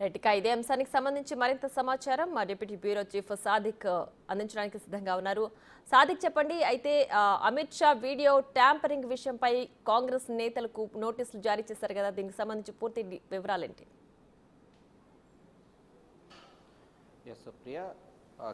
Right ఇక ఇదే అంశానికి సంబంధించి మరింత సమాచారం మా డిప్యూటీ బ్యూరో చీఫ్ సాదిక్ అందించడానికి సిద్ధంగా ఉన్నారు. సాదిక్ చెప్పండి అయితే అమిత్ షా వీడియో ట్యాంపరింగ్ విషయంపై కాంగ్రెస్ నేతలకు నోటీసులు జారీ చేశారు కదా దీనికి సంబంధించి పూర్తి వివరాలేంటి? ఎస్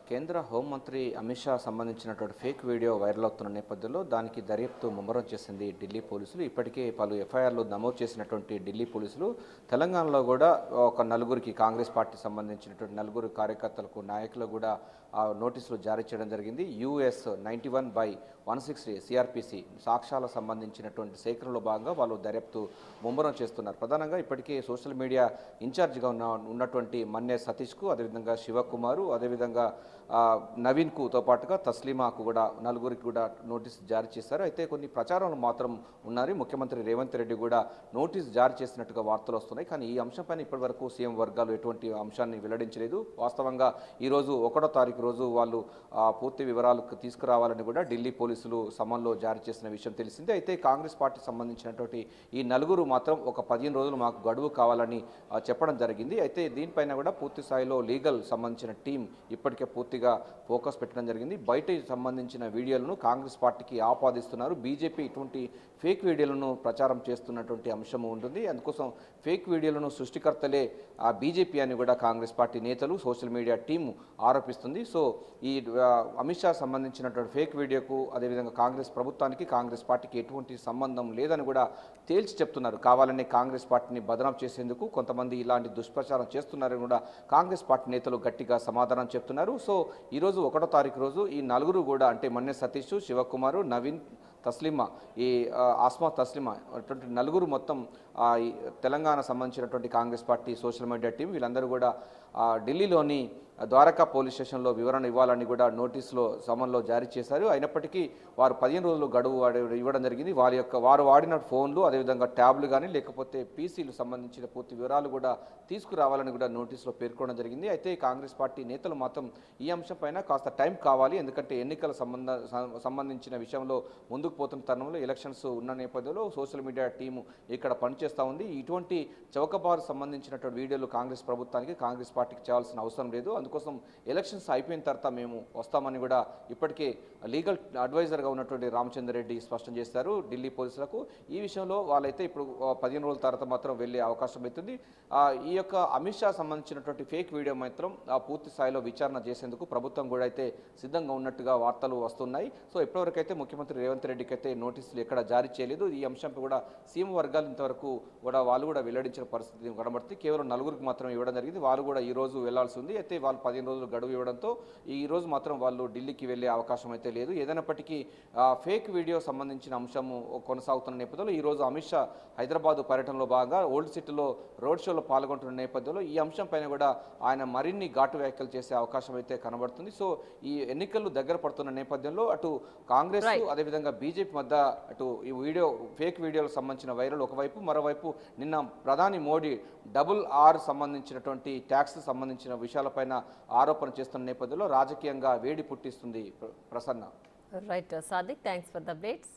కేంద్ర హోంమంత్రి అమిత్ షా సంబంధించినటువంటి ఫేక్ వీడియో వైరల్ అవుతున్న నేపథ్యంలో దానికి దర్యాప్తు ముమ్మరం చేసింది ఢిల్లీ పోలీసులు. ఇప్పటికే పలు ఎఫ్ఐఆర్లు నమోదు చేసినటువంటి ఢిల్లీ పోలీసులు తెలంగాణలో కూడా ఒక నలుగురికి కాంగ్రెస్ పార్టీ సంబంధించినటువంటి నలుగురు కార్యకర్తలకు నాయకులు కూడా ఆ నోటీసులు జారీ చేయడం జరిగింది. U S ninety one by one sixty CRPC సాక్ష్యాలకు సంబంధించినటువంటి సేకరణలో భాగంగా వాళ్ళు దర్యాప్తు ముమ్మరం చేస్తున్నారు. ప్రధానంగా ఇప్పటికే సోషల్ మీడియా ఇన్ఛార్జిగా ఉన్న ఉన్నటువంటి మన్నే సతీష్కు అదేవిధంగా శివకుమారు అదేవిధంగా నవీన్కుతో పాటుగా తస్లీమాకు కూడా నలుగురికి కూడా నోటీస్ జారీ చేశారు. అయితే కొన్ని ప్రచారాలు మాత్రం ఉన్నారు. ముఖ్యమంత్రి రేవంత్ రెడ్డి కూడా నోటీస్ జారీ చేసినట్టుగా వార్తలు వస్తున్నాయి. కానీ ఈ అంశంపైన ఇప్పటివరకు సీఎం వర్గాలు ఎటువంటి అంశాన్ని వెల్లడించలేదు. వాస్తవంగా ఈరోజు ఒకటో తారీఖు రోజు వాళ్ళు పూర్తి వివరాలు తీసుకురావాలని కూడా ఢిల్లీ పోలీసులు సమన్లో జారీ చేసిన విషయం తెలిసిందే. అయితే కాంగ్రెస్ పార్టీ సంబంధించినటువంటి ఈ నలుగురు మాత్రం ఒక పదిహేను రోజులు మాకు గడువు కావాలని చెప్పడం జరిగింది. అయితే దీనిపైన కూడా పూర్తి స్థాయిలో లీగల్ సంబంధించిన టీం ఇప్పటికే పూర్తిగా ఫోకస్ పెట్టడం జరిగింది. బయట సంబంధించిన వీడియోలను కాంగ్రెస్ పార్టీకి ఆపాదిస్తున్నారు. బీజేపీ ఇటువంటి ఫేక్ వీడియోలను ప్రచారం చేస్తున్నటువంటి అంశం ఉంటుంది. అందుకోసం ఫేక్ వీడియోలను సృష్టికర్తలే ఆ బీజేపీ అని కూడా కాంగ్రెస్ పార్టీ నేతలు సోషల్ మీడియా టీం ఆరోపిస్తుంది. సో ఈ అమిత్ షా సంబంధించినటువంటి ఫేక్ వీడియోకు అదేవిధంగా కాంగ్రెస్ ప్రభుత్వానికి కాంగ్రెస్ పార్టీకి ఎటువంటి సంబంధం లేదని కూడా తేల్చి చెప్తున్నారు. కావాలనే కాంగ్రెస్ పార్టీని బదనాం చేసేందుకు కొంతమంది ఇలాంటి దుష్ప్రచారం చేస్తున్నారని కూడా కాంగ్రెస్ పార్టీ నేతలు గట్టిగా సమాధానం చెప్తున్నారు. సో ఈరోజు ఒకటో తారీఖు రోజు ఈ నలుగురు కూడా అంటే మొన్నే సతీష్ శివకుమారు నవీన్ తస్లిమా ఈ ఆస్మా తస్లిమా అటువంటి నలుగురు మొత్తం తెలంగాణ సంబంధించినటువంటి Congress party social media team వీళ్ళందరూ కూడా ఢిల్లీలోని ద్వారకా పోలీస్ స్టేషన్లో వివరణ ఇవ్వాలని కూడా నోటీసులో సమన్లో జారీ చేశారు. అయినప్పటికీ వారు పదిహేను రోజులు గడువు ఇవ్వడం జరిగింది. వారి యొక్క వారు వాడిన ఫోన్లు అదేవిధంగా ట్యాబ్లు కానీ లేకపోతే పీసీలు సంబంధించిన పూర్తి వివరాలు కూడా తీసుకురావాలని కూడా నోటీసులో పేర్కొనడం జరిగింది. అయితే కాంగ్రెస్ పార్టీ నేతలు మాత్రం ఈ అంశంపైన కాస్త టైం కావాలి. ఎందుకంటే ఎన్నికల సంబంధ సంబంధించిన విషయంలో ముందుకు పోతున్న తరుణంలో ఎలక్షన్స్ ఉన్న నేపథ్యంలో సోషల్ మీడియా టీము ఇక్కడ పనిచేస్తూ ఉంది. ఇటువంటి చౌకబారు సంబంధించినటువంటి వీడియోలు కాంగ్రెస్ ప్రభుత్వానికి కాంగ్రెస్ పార్టీకి చేయాల్సిన అవసరం లేదు. అందుకు కోసం ఎలక్షన్స్ అయిపోయిన తర్వాత మేము వస్తామని కూడా ఇప్పటికే లీగల్ అడ్వైజర్గా ఉన్నటువంటి రామచంద్ర రెడ్డి స్పష్టం చేశారు. ఢిల్లీ పోలీసులకు ఈ విషయంలో వాళ్ళైతే ఇప్పుడు పదిహేను రోజుల తర్వాత మాత్రం వెళ్ళే అవకాశం అవుతుంది. ఈ యొక్క అమిత్ షా సంబంధించినటువంటి ఫేక్ వీడియో మాత్రం ఆ, పూర్తి స్థాయిలో విచారణ చేసేందుకు ప్రభుత్వం కూడా అయితే సిద్ధంగా ఉన్నట్టుగా వార్తలు వస్తున్నాయి. సో ఇప్పటివరకైతే ముఖ్యమంత్రి రేవంత్ రెడ్డికి అయితే నోటీసులు ఎక్కడ జారీ చేయలేదు. ఈ అంశంపై కూడా సీఎం వర్గాలు ఇంతవరకు కూడా వాళ్ళు కూడా వెల్లడించిన పరిస్థితి కనబడుతుంది. కేవలం నలుగురికి మాత్రం ఇవ్వడం జరిగింది. వాళ్ళు కూడా ఈ రోజు వెళ్ళాల్సి ఉంది. అయితే వాళ్ళు పదిహేను రోజులు గడువు ఇవ్వడంతో ఈ రోజు మాత్రం వాళ్ళు ఢిల్లీకి వెళ్ళే అవకాశం అయితే లేదు ఏదైనప్పటికీ ఫేక్ వీడియో సంబంధించిన అంశము కొనసాగుతున్న నేపథ్యంలో ఈ రోజు అమిత్ షా హైదరాబాద్ పర్యటనలో భాగంగా ఓల్డ్ సిటీలో రోడ్ షోలో పాల్గొంటున్న నేపథ్యంలో ఈ అంశం పైన కూడా ఆయన మరిన్ని ఘాటు వ్యాఖ్యలు చేసే అవకాశం అయితే కనబడుతుంది సో ఈ ఎన్నికలు దగ్గర పడుతున్న నేపథ్యంలో అటు కాంగ్రెస్. అదేవిధంగా బీజేపీ మధ్య అటు ఈ వీడియో ఫేక్ వీడియోలకు సంబంధించిన వైరల్ ఒకవైపు మరోవైపు నిన్న ప్రధాని మోడీ డబుల్ ఆర్ సంబంధించినటువంటి ట్యాక్స్ సంబంధించిన విషయాలపైన ఆరోపణ చేస్తున్న నేపథ్యంలో రాజకీయంగా వేడి పుట్టిస్తుంది Prasanna. Right Sadiq thanks for the updates